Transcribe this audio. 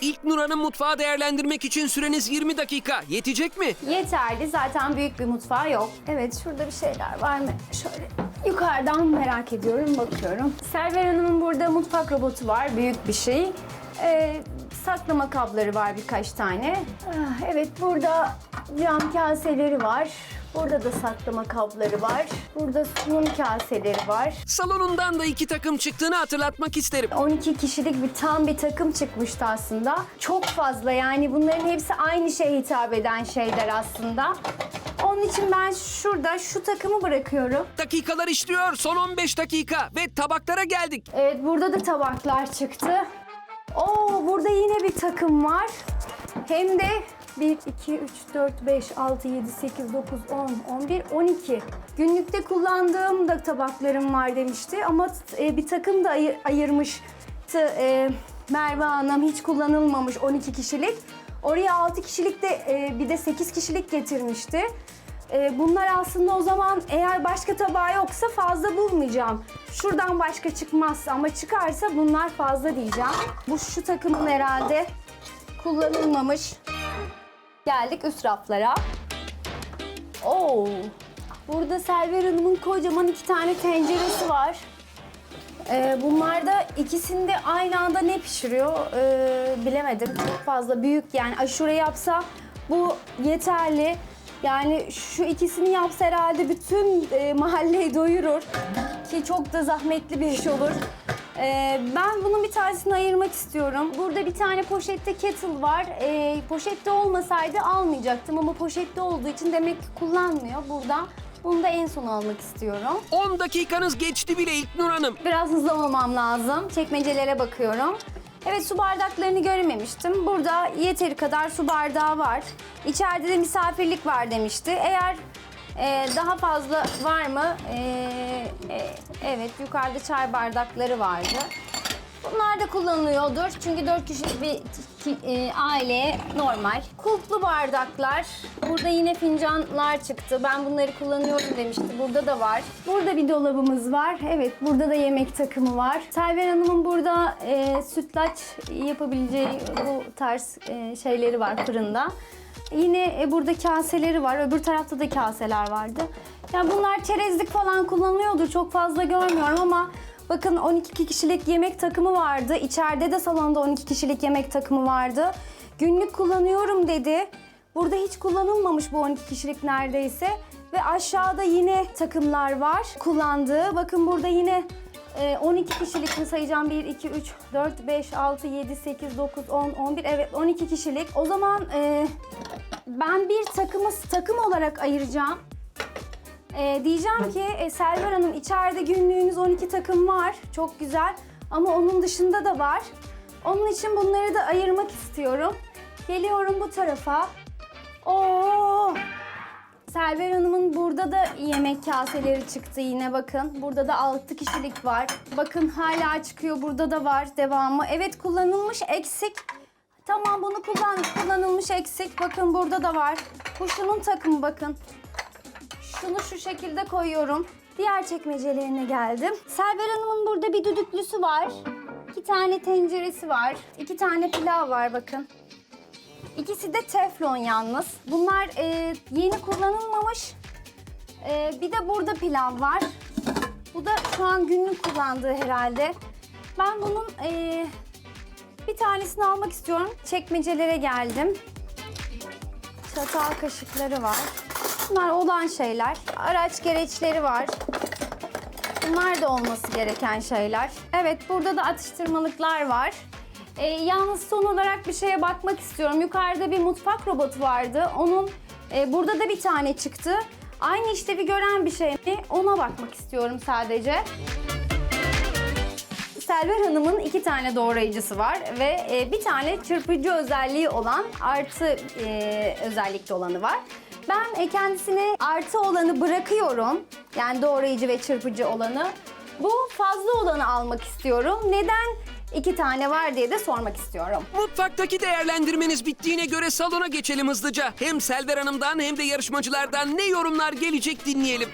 İlk Nurhan'ın mutfağı değerlendirmek için süreniz 20 dakika. Yetecek mi? Yeterli. Zaten büyük bir mutfağı yok. Evet şurada bir şeyler var mı? Şöyle yukarıdan merak ediyorum, bakıyorum. Server Hanım'ın burada mutfak robotu var. Büyük bir şey. Ee, saklama kabları var birkaç tane. Ah, Evet burada cam kaseleri var. Burada da saklama kabları var. Burada sunum kaseleri var. Salonundan da iki takım çıktığını hatırlatmak isterim. 12 kişilik bir tam bir takım çıkmıştı aslında. Çok fazla yani bunların hepsi aynı şeye hitap eden şeyler aslında. Onun için ben şurada şu takımı bırakıyorum. Dakikalar işliyor. Son 15 dakika ve tabaklara geldik. Evet burada da tabaklar çıktı. Oo burada yine bir takım var. Hem de 1, 2, 3, 4, 5, 6, 7, 8, 9, 10, 11, 12. Günlükte kullandığım da tabaklarım var demişti ama e, bir takım da ayır- ayırmıştı e, Merve Hanım. Hiç kullanılmamış 12 kişilik. Oraya 6 kişilik de e, bir de 8 kişilik getirmişti. Bunlar aslında o zaman eğer başka tabağı yoksa fazla bulmayacağım. Şuradan başka çıkmaz ama çıkarsa bunlar fazla diyeceğim. Bu şu takımın herhalde kullanılmamış. Geldik üst raflara. Oo. Burada Selver Hanım'ın kocaman iki tane tenceresi var. Ee, bunlar da ikisinde aynı anda ne pişiriyor ee, bilemedim. Çok fazla büyük yani aşure yapsa bu yeterli. Yani şu ikisini yapsa herhalde bütün e, mahalleyi doyurur. Ki çok da zahmetli bir iş olur. Ee, ben bunun bir tanesini ayırmak istiyorum. Burada bir tane poşette kettle var. Ee, poşette olmasaydı almayacaktım ama poşette olduğu için demek ki kullanmıyor. Burada bunu da en son almak istiyorum. 10 dakikanız geçti bile İlk Nur Hanım. Biraz hızlı olmam lazım. Çekmecelere bakıyorum. Evet su bardaklarını görememiştim. Burada yeteri kadar su bardağı var. İçeride de misafirlik var demişti. Eğer e, daha fazla var mı? E, e, evet yukarıda çay bardakları vardı. Bunlar da kullanılıyordur. Çünkü dört kişilik bir e, aileye normal. Kulplu bardaklar. Burada yine fincanlar çıktı. Ben bunları kullanıyorum demişti. Burada da var. Burada bir dolabımız var. Evet burada da yemek takımı var. Selver Hanım'ın burada e, sütlaç yapabileceği bu tarz e, şeyleri var fırında. Yine e, burada kaseleri var. Öbür tarafta da kaseler vardı. Yani bunlar çerezlik falan kullanılıyordur. Çok fazla görmüyorum ama bakın 12 kişilik yemek takımı vardı. İçeride de salonda 12 kişilik yemek takımı vardı. Günlük kullanıyorum dedi. Burada hiç kullanılmamış bu 12 kişilik neredeyse. Ve aşağıda yine takımlar var kullandığı. Bakın burada yine 12 kişilik mi sayacağım? 1, 2, 3, 4, 5, 6, 7, 8, 9, 10, 11. Evet 12 kişilik. O zaman e, ben bir takımı takım olarak ayıracağım. Ee, diyeceğim ki e, Selver Hanım içeride günlüğünüz 12 takım var. Çok güzel. Ama onun dışında da var. Onun için bunları da ayırmak istiyorum. Geliyorum bu tarafa. Oo! Selver Hanım'ın burada da yemek kaseleri çıktı yine bakın. Burada da 6 kişilik var. Bakın hala çıkıyor. Burada da var devamı. Evet kullanılmış eksik. Tamam bunu kullandık. Kullanılmış eksik. Bakın burada da var. Bu şunun takımı bakın. Şunu şu şekilde koyuyorum. Diğer çekmecelerine geldim. Selver Hanım'ın burada bir düdüklüsü var. İki tane tenceresi var. iki tane pilav var bakın. İkisi de teflon yalnız. Bunlar e, yeni kullanılmamış. E, bir de burada pilav var. Bu da şu an günlük kullandığı herhalde. Ben bunun e, bir tanesini almak istiyorum. Çekmecelere geldim. Çatal kaşıkları var. Bunlar olan şeyler. Araç gereçleri var. Bunlar da olması gereken şeyler. Evet burada da atıştırmalıklar var. Ee, yalnız son olarak bir şeye bakmak istiyorum. Yukarıda bir mutfak robotu vardı. Onun e, burada da bir tane çıktı. Aynı işlevi gören bir şey mi? Ona bakmak istiyorum sadece. Selver Hanım'ın iki tane doğrayıcısı var ve e, bir tane çırpıcı özelliği olan artı e, özellikli olanı var. Ben e, kendisine artı olanı bırakıyorum. Yani doğrayıcı ve çırpıcı olanı. Bu fazla olanı almak istiyorum. Neden iki tane var diye de sormak istiyorum. Mutfaktaki değerlendirmeniz bittiğine göre salona geçelim hızlıca. Hem Selver Hanım'dan hem de yarışmacılardan ne yorumlar gelecek dinleyelim.